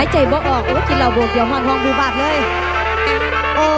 หายใจบ่ออกโอ้กินเหล้าบวกเดี๋ยวห้อนห้องดูบาดเลย โอ้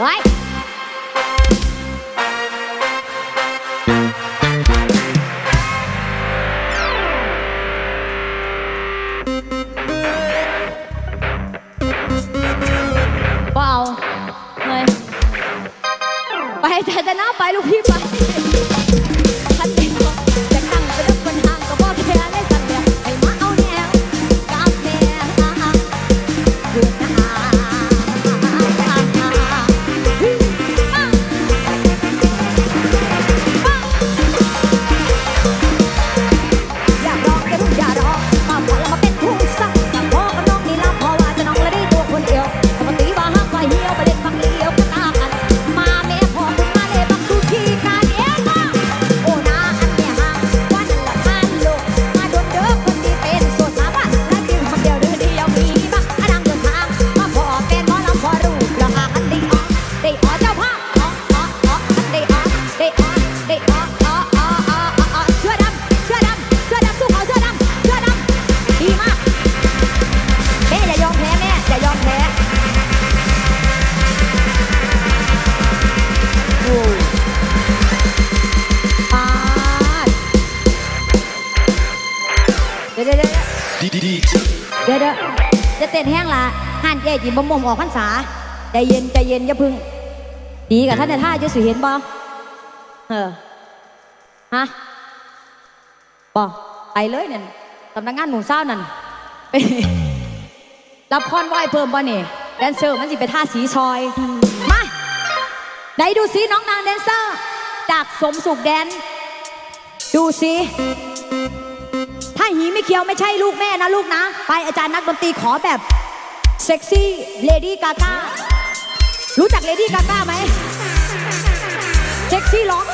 ไว้ปล่ไปแต่แต่น้าไปลูกพี่ไป เดี๋ยวเดี๋ยวจะเต้นแห้งละห่านแย่จีบมมออกพรรษาใจเย็นใจเย็นอย่าพึ่ง ดีกับท่านในท่าจะสิเห็นบ่เออฮะบ่ไปเลยนั่นสำนักงานหมู่เศร้านั่นไปรับคอนไหวเพิ่มบ่นี่แดนเซอร์มันสิไปท่าสีซอย มาไหนดูสิน้องนางแดนเซอร์ จากสมสุขแดน ดูสิ ไม่หีไม่เคี้ยวไม่ใช่ลูกแม่นะลูกนะ ไปอาจารย์นักดนตรีขอแบบเซ็กซี่เลดี้กาก้ารู้จักเลดี้กาก้าไหมเซ็กซี่ร้อง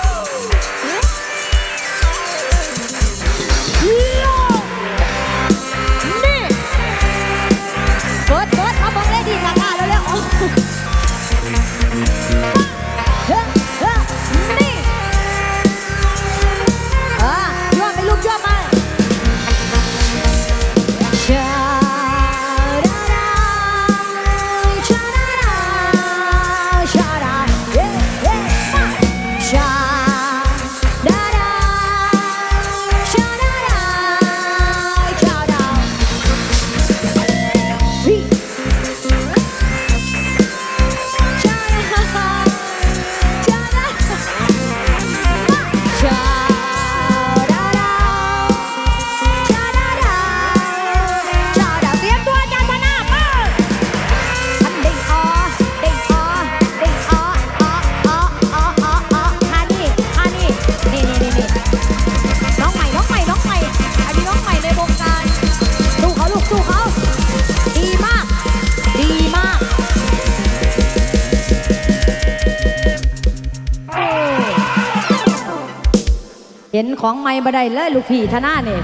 เห็นของใหม่บ่ได้เลยลูกพี่ธนาเนี่ย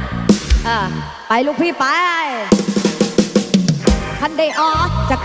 อ่าไปลูกพี่ไปพันได้ออจาก